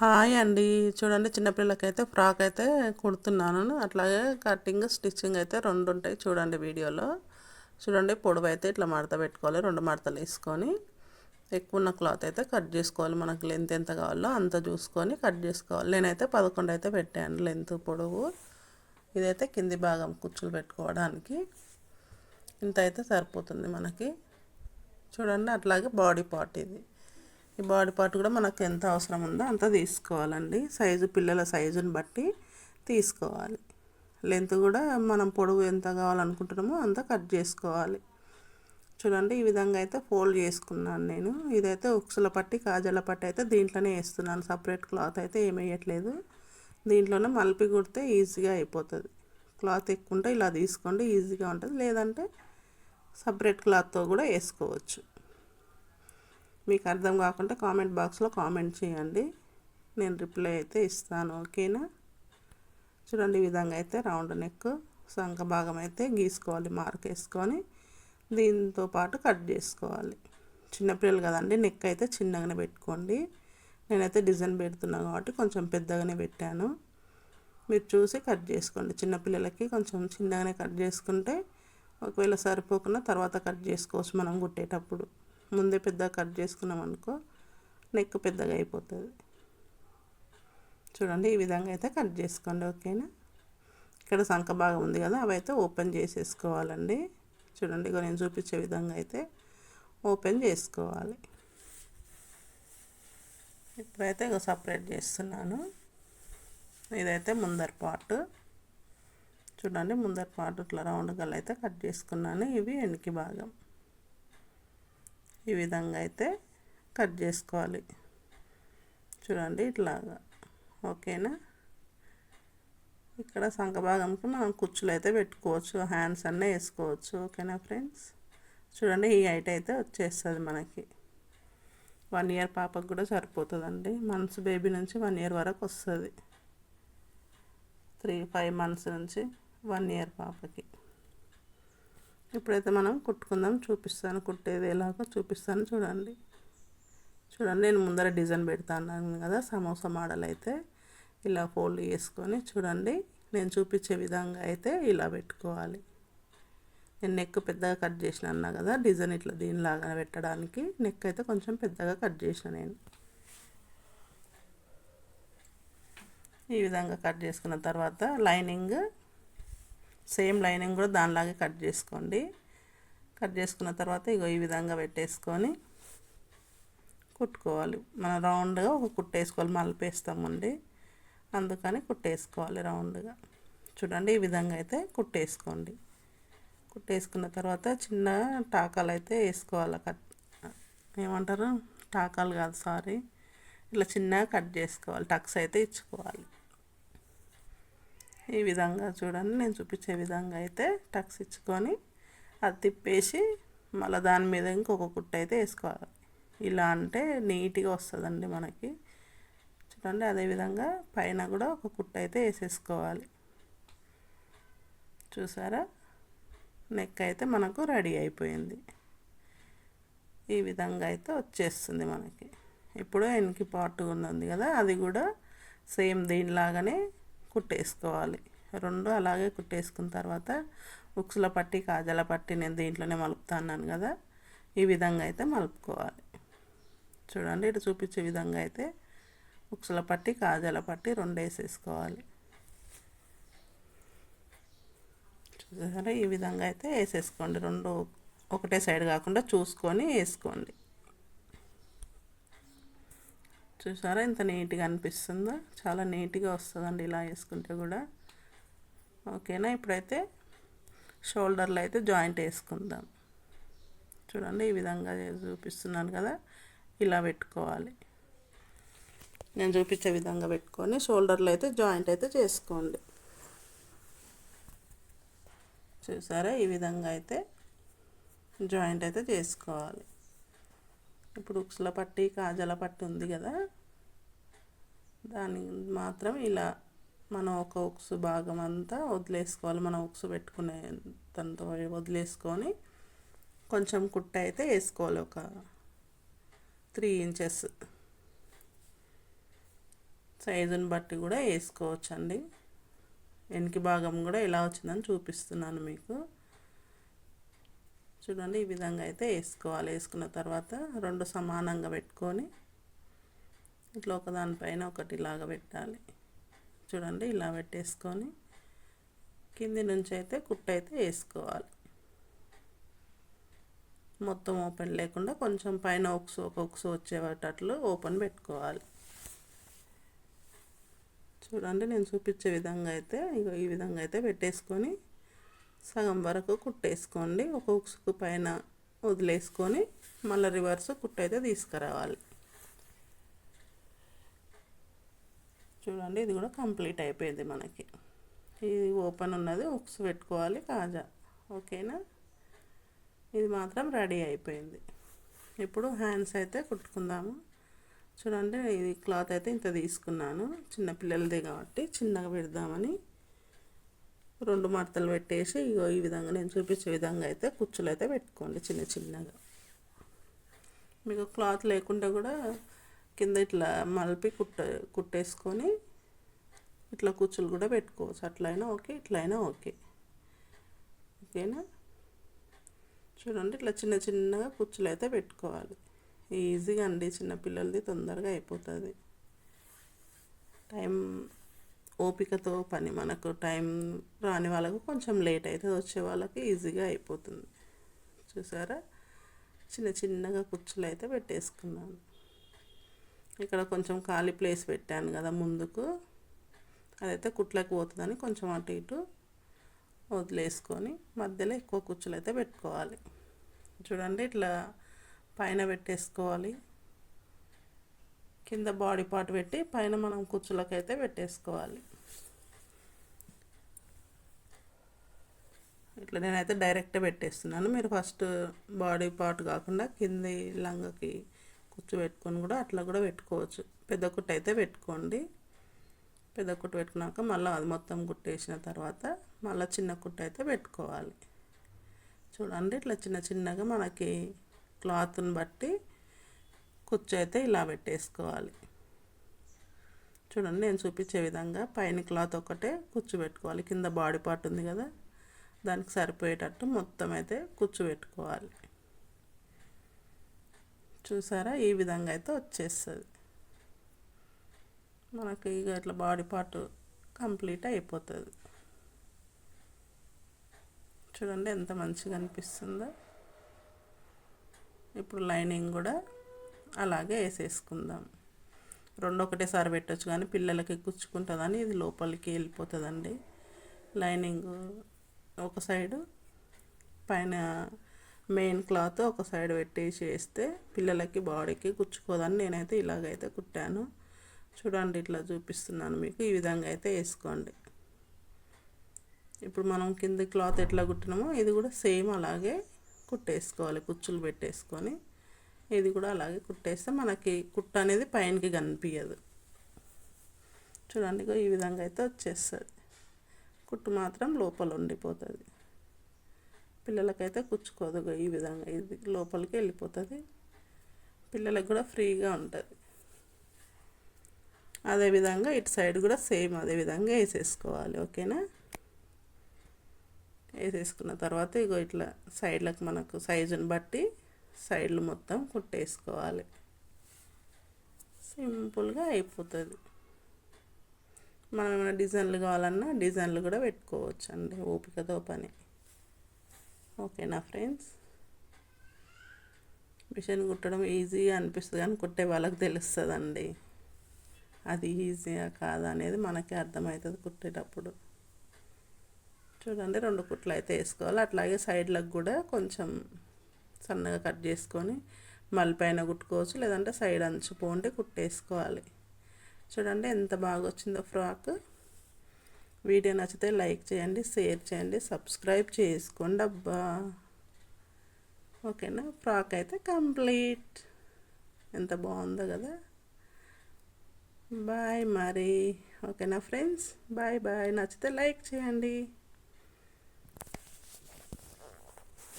Hi అండి. చూడండి చిన్నపిల్లలకైతే frock అయితే కుడుతున్నాను. అట్లాగే కటింగ్ స్టిచ్చింగ్ అయితే రెండు ఉంటాయి చూడండి వీడియోలో. చూడండి పొడవు అయితే ఇట్లా మడత పెట్టుకోవాలి రెండు మడతలు వేసుకొని. ఎక్కువ ఉన్న క్లాత్ అయితే కట్ చేసుకోవాలి మనకు. లెంత్ ఎంత కావాలో అంత చూసుకొని కట్ చేసుకోవాలి. నేనైతే పదకొండు అయితే పెట్టాను లెంత్ పొడవు. ఇదైతే కింది భాగం కుచ్చులు పెట్టుకోవడానికి. ఇంత అయితే సరిపోతుంది మనకి. చూడండి అట్లాగే బాడీ పార్ట్ ఇది. ఈ బాడీ పార్ట్ కూడా మనకు ఎంత అవసరం ఉందో అంత తీసుకోవాలండి. సైజు పిల్లల సైజుని బట్టి తీసుకోవాలి. లెంత్ కూడా మనం పొడవు ఎంత కావాలనుకుంటున్నామో అంత కట్ చేసుకోవాలి. చూడండి ఈ విధంగా అయితే ఫోల్డ్ చేసుకున్నాను నేను. ఇదైతే ఉక్సుల పట్టి కాజల పట్టి అయితే దీంట్లోనే వేస్తున్నాను. సపరేట్ క్లాత్ అయితే ఏమేయట్లేదు వేయట్లేదు. దీంట్లోనే మలిపి కుడితే ఈజీగా అయిపోతుంది. క్లాత్ ఎక్కువ ఉంటే ఇలా తీసుకోండి ఈజీగా ఉంటుంది. లేదంటే సపరేట్ క్లాత్తో కూడా వేసుకోవచ్చు. మీకు అర్థం కాకుండా కామెంట్ బాక్స్లో కామెంట్ చేయండి. నేను రిప్లై అయితే ఇస్తాను ఓకేనా? చూడండి ఈ విధంగా అయితే రౌండ్ నెక్ సంఖ భాగం అయితే గీసుకోవాలి మార్క్ వేసుకొని దీంతో పాటు కట్ చేసుకోవాలి. చిన్నపిల్లలు కదండి నెక్ అయితే చిన్నగానే పెట్టుకోండి. నేనైతే డిజైన్ పెడుతున్నాను కాబట్టి కొంచెం పెద్దగానే పెట్టాను. మీరు చూసి కట్ చేసుకోండి. చిన్నపిల్లలకి కొంచెం చిన్నగానే కట్ చేసుకుంటే ఒకవేళ సరిపోకుండా తర్వాత కట్ చేసుకోవచ్చు మనం కుట్టేటప్పుడు. ముందే పెద్దగా కట్ చేసుకున్నాం అనుకో నెక్ పెద్దగా అయిపోతుంది. చూడండి ఈ విధంగా అయితే కట్ చేసుకోండి ఓకేనా? ఇక్కడ సంఖ భాగం ఉంది కదా అవి అయితే ఓపెన్ చేసేసుకోవాలండి. చూడండి ఇక నేను చూపించే విధంగా అయితే ఓపెన్ చేసుకోవాలి. ఇప్పుడైతే ఇక సపరేట్ చేస్తున్నాను. ఇదైతే ముందర పార్ట్ చూడండి ముందర పార్ట్ ఇట్లా రౌండ్ గల్ అయితే కట్ చేసుకున్నాను ఇవి వెనక్కి భాగం. ఈ విధంగా అయితే కట్ చేసుకోవాలి. చూడండి ఇట్లాగా. ఓకేనా? ఇక్కడ సంఖభాగంకి మనం కుచ్చులు అయితే పెట్టుకోవచ్చు. హ్యాండ్స్ అన్నీ వేసుకోవచ్చు. ఓకేనా ఫ్రెండ్స్? చూడండి ఈ హైట్ అయితే వచ్చేస్తుంది మనకి. వన్ ఇయర్ పాపకు కూడా సరిపోతుందండి. మంత్స్ బేబీ నుంచి వన్ ఇయర్ వరకు వస్తుంది. త్రీ ఫైవ్ మంత్స్ నుంచి వన్ ఇయర్ పాపకి. ఇప్పుడైతే మనం కుట్టుకుందాం. చూపిస్తాను కుట్టేది ఎలాగో చూపిస్తాను. చూడండి. చూడండి నేను ముందర డిజైన్ పెడతాను కదా సమోసా మోడల్ అయితే. ఇలా ఫోల్డ్ చేసుకొని చూడండి. నేను చూపించే విధంగా అయితే ఇలా పెట్టుకోవాలి. నేను నెక్ పెద్దగా కట్ చేసిన అన్నా కదా డిజైన్ ఇట్లా దీనిలాగా పెట్టడానికి నెక్ అయితే కొంచెం పెద్దగా కట్ చేసిన నేను. ఈ విధంగా కట్ చేసుకున్న తర్వాత లైనింగ్ సేమ్ లైనింగ్ కూడా దానిలాగే కట్ చేసుకోండి. కట్ చేసుకున్న తర్వాత ఇగో ఈ విధంగా పెట్టేసుకొని కుట్టుకోవాలి. మనం రౌండ్గా ఒక కుట్టేసుకోవాలి మలిపేస్తామండి అందుకని కుట్టేసుకోవాలి రౌండ్గా. చూడండి ఈ విధంగా అయితే కుట్టేసుకోండి. కుట్టేసుకున్న తర్వాత చిన్న టాకాలు అయితే వేసుకోవాలి. కట్ ఏమంటారు? టాకాలు కాదు సారీ. ఇట్లా చిన్నగా కట్ చేసుకోవాలి. టక్స్ అయితే ఇచ్చుకోవాలి. ఈ విధంగా చూడండి నేను చూపించే విధంగా అయితే టక్స్ ఇచ్చుకొని అది తిప్పేసి మళ్ళీ దాని మీద ఇంకొక కుట్ట అయితే వేసుకోవాలి. ఇలా అంటే నీట్గా వస్తుందండి మనకి. చూడండి అదేవిధంగా పైన కూడా ఒక కుట్ట అయితే వేసేసుకోవాలి. చూసారా? నెక్ అయితే మనకు రెడీ అయిపోయింది. ఈ విధంగా అయితే వచ్చేస్తుంది మనకి. ఇప్పుడు వెనక్కి పాటు ఉంది కదా అది కూడా సేమ్ దీనిలాగానే కుట్టేసుకోవాలి. రెండు అలాగే కుట్టేసుకున్న తర్వాత ఉక్సుల పట్టి కాజల పట్టి నేను దీంట్లోనే మలుపుతాను కదా ఈ విధంగా అయితే మలుపుకోవాలి. చూడండి ఇటు చూపించే విధంగా అయితే ఉక్సుల పట్టి కాజల పట్టి రెండు వేసేసుకోవాలి చూసారా? ఈ విధంగా అయితే వేసేసుకోండి. రెండు ఒకటే సైడ్ కాకుండా చూసుకొని వేసుకోండి. చూసారా? ఇంత నీట్గా అనిపిస్తుందో? చాలా నీట్గా వస్తుందండి ఇలా వేసుకుంటే కూడా. ఓకేనా? ఇప్పుడైతే షోల్డర్లో అయితే జాయింట్ వేసుకుందాం. చూడండి ఈ విధంగా చూపిస్తున్నాను కదా ఇలా పెట్టుకోవాలి. నేను చూపించే విధంగా పెట్టుకొని షోల్డర్లో అయితే జాయింట్ అయితే చేసుకోండి. చూసారా? ఈ విధంగా అయితే జాయింట్ అయితే చేసుకోవాలి. ఇప్పుడు ఉక్సుల పట్టి కాజల పట్టి ఉంది కదా దాన్ని మాత్రం ఇలా మనం ఒక ఉక్సు భాగం అంతా వదిలేసుకోవాలి. మనం ఉక్సు పెట్టుకునే తనతో వదిలేసుకొని కొంచెం కుట్ట అయితే వేసుకోవాలి. ఒక త్రీ ఇంచెస్ సైజుని బట్టి కూడా వేసుకోవచ్చు అండి వెనక భాగం కూడా ఎలా వచ్చిందని చూపిస్తున్నాను మీకు. చూడండి ఈ విధంగా అయితే వేసుకోవాలి. వేసుకున్న తర్వాత రెండు సమానంగా పెట్టుకొని ఇట్లా ఒకదానిపైన ఒకటి ఇలాగ పెట్టాలి. చూడండి ఇలా పెట్టేసుకొని కింది నుంచి అయితే కుట్ట అయితే వేసుకోవాలి. మొత్తం ఓపెన్ లేకుండా కొంచెం పైన ఒకసు ఒక ఒకసు వచ్చేటట్లు ఓపెన్ పెట్టుకోవాలి. చూడండి నేను చూపించే విధంగా అయితే ఇక ఈ విధంగా అయితే పెట్టేసుకొని సగం వరకు కుట్టేసుకోండి ఒక ఉక్సుకు పైన వదిలేసుకొని మళ్ళీ రివర్స్ కుట్ట అయితే తీసుకురావాలి. చూడండి ఇది కూడా కంప్లీట్ అయిపోయింది మనకి. ఇది ఓపెన్ ఉన్నది ఉక్స్ పెట్టుకోవాలి కాజా. ఓకేనా? ఇది మాత్రం రెడీ అయిపోయింది. ఇప్పుడు హ్యాండ్స్ అయితే కుట్టుకుందాము. చూడండి ఇది క్లాత్ అయితే ఇంత తీసుకున్నాను. చిన్న పిల్లలదే కాబట్టి చిన్నగా పెడదామని. రెండు మడతలు పెట్టేసి ఇగో ఈ విధంగా నేను చూపించే విధంగా అయితే కుచ్చులు అయితే పెట్టుకోండి చిన్న చిన్నగా. మీకు క్లాత్ లేకుండా కూడా కింద ఇట్లా మలిపి కుట్ట కుట్టేసుకొని ఇట్లా కుచ్చులు కూడా పెట్టుకోవచ్చు. అట్లయినా ఓకే ఇట్లయినా ఓకే. ఓకేనా? చూడండి ఇట్లా చిన్న చిన్నగా కుచ్చులు అయితే పెట్టుకోవాలి. ఈజీగా అండి చిన్నపిల్లలది తొందరగా అయిపోతుంది. టైం ఓపికతో పని మనకు టైం రాని వాళ్ళకు కొంచెం లేట్ అవుతుంది వచ్చే వాళ్ళకి ఈజీగా అయిపోతుంది. చూసారా? చిన్న చిన్నగా కుచ్చులు అయితే పెట్టేసుకున్నాను. ఇక్కడ కొంచెం ఖాళీ ప్లేస్ పెట్టాను కదా ముందుకు. అదైతే కుట్లకు పోతుందని కొంచెం అటు ఇటు వదిలేసుకొని మధ్యలో ఎక్కువ కుచ్చులు అయితే పెట్టుకోవాలి. చూడండి ఇట్లా పైన పెట్టేసుకోవాలి. కింద బాడీ పార్ట్ పెట్టి పైన మనం కుచ్చులకైతే పెట్టేసుకోవాలి. ఇట్లా నేనైతే డైరెక్ట్ పెట్టేస్తున్నాను. మీరు ఫస్ట్ బాడీ పార్ట్ కాకుండా కింది లంగకి కుచ్చు పెట్టుకొని కూడా అట్లా కూడా పెట్టుకోవచ్చు. పెద్ద కుట్టు అయితే పెట్టుకోండి. పెద్ద కుట్టు పెట్టుకున్నాక మళ్ళీ అది మొత్తం కుట్టేసిన తర్వాత మళ్ళీ చిన్న కుట్టు అయితే పెట్టుకోవాలి. చూడండి ఇట్లా చిన్న చిన్నగా మనకి క్లాత్ని బట్టి కుచ్చు అయితే ఇలా పెట్టేసుకోవాలి. చూడండి నేను చూపించే విధంగా పైన క్లాత్ ఒకటే కుచ్చు పెట్టుకోవాలి. కింద బాడీ పార్ట్ ఉంది కదా దానికి సరిపోయేటట్టు మొత్తం అయితే కుచ్చు పెట్టుకోవాలి. చూసారా? ఈ విధంగా అయితే వచ్చేస్తుంది. మనకి ఇక ఇట్లా బాడీ పార్ట్ కంప్లీట్ అయిపోతుంది. చూడండి ఎంత మంచిగా అనిపిస్తుందో. ఇప్పుడు లైనింగ్ కూడా అలాగే వేసేసుకుందాం. రెండు ఒకటేసారి పెట్టచ్చు కానీ పిల్లలకి గుచ్చుకుంటుందని ఇది లోపలికి వెళ్ళిపోతుందండి. లైనింగ్ ఒక సైడు పైన మెయిన్ క్లాత్ ఒక సైడ్ పెట్టేసి వేస్తే పిల్లలకి బాడీకి గుచ్చుకోదని నేనైతే ఇలాగైతే కుట్టాను. చూడండి ఇట్లా చూపిస్తున్నాను మీకు. ఈ విధంగా అయితే వేసుకోండి. ఇప్పుడు మనం కింద క్లాత్ ఎట్లా కుట్టినామో ఇది కూడా సేమ్ అలాగే కుట్టేసుకోవాలి కుచ్చులు పెట్టేసుకొని. ఇది కూడా అలాగే కుట్టేస్తే మనకి కుట్ట అనేది పైనకి కనిపించదు చూడండి ఈ విధంగా అయితే వచ్చేస్తుంది. కుట్టు మాత్రం లోపల ఉండిపోతుంది. పిల్లలకైతే కుచ్చుకోదు ఈ విధంగా. ఇది లోపలికి వెళ్ళిపోతుంది. పిల్లలకు కూడా ఫ్రీగా ఉంటుంది. అదేవిధంగా ఇటు సైడ్ కూడా సేమ్ అదే విధంగా వేసేసుకోవాలి. ఓకేనా? వేసేసుకున్న తర్వాత ఇగో ఇట్లా సైడ్లకు మనకు సైజుని బట్టి సైడ్లు మొత్తం కుట్టేసుకోవాలి. సింపుల్గా అయిపోతుంది. మనం ఏమైనా డిజైన్లు కావాలన్నా డిజైన్లు కూడా పెట్టుకోవచ్చు అండి ఓపికతో పని. ఓకేనా ఫ్రెండ్స్? మిషన్ కుట్టడం ఈజీగా అనిపిస్తుంది కానీ కుట్టే వాళ్ళకి తెలుస్తుందండి. అది ఈజీగా కాదా అనేది మనకే అర్థమవుతుంది కుట్టేటప్పుడు. చూడండి రెండు కుట్లు అయితే వేసుకోవాలి. అట్లాగే సైడ్లకు కూడా కొంచెం సన్నగా కట్ చేసుకొని మళ్ళీ కుట్టుకోవచ్చు లేదంటే సైడ్ అంచు కుట్టేసుకోవాలి. చూడండి ఎంత బాగా వచ్చిందో ఫ్రాక్. వీడియో నచ్చితే లైక్ చేయండి షేర్ చేయండి సబ్స్క్రైబ్ చేసుకోండి. అబ్బా! ఓకేనా? ఫ్రాక్ అయితే కంప్లీట్. ఎంత బాగుందో కదా? బాయ్ మరి. ఓకేనా ఫ్రెండ్స్? Bye bye. నచ్చితే లైక్ చేయండి.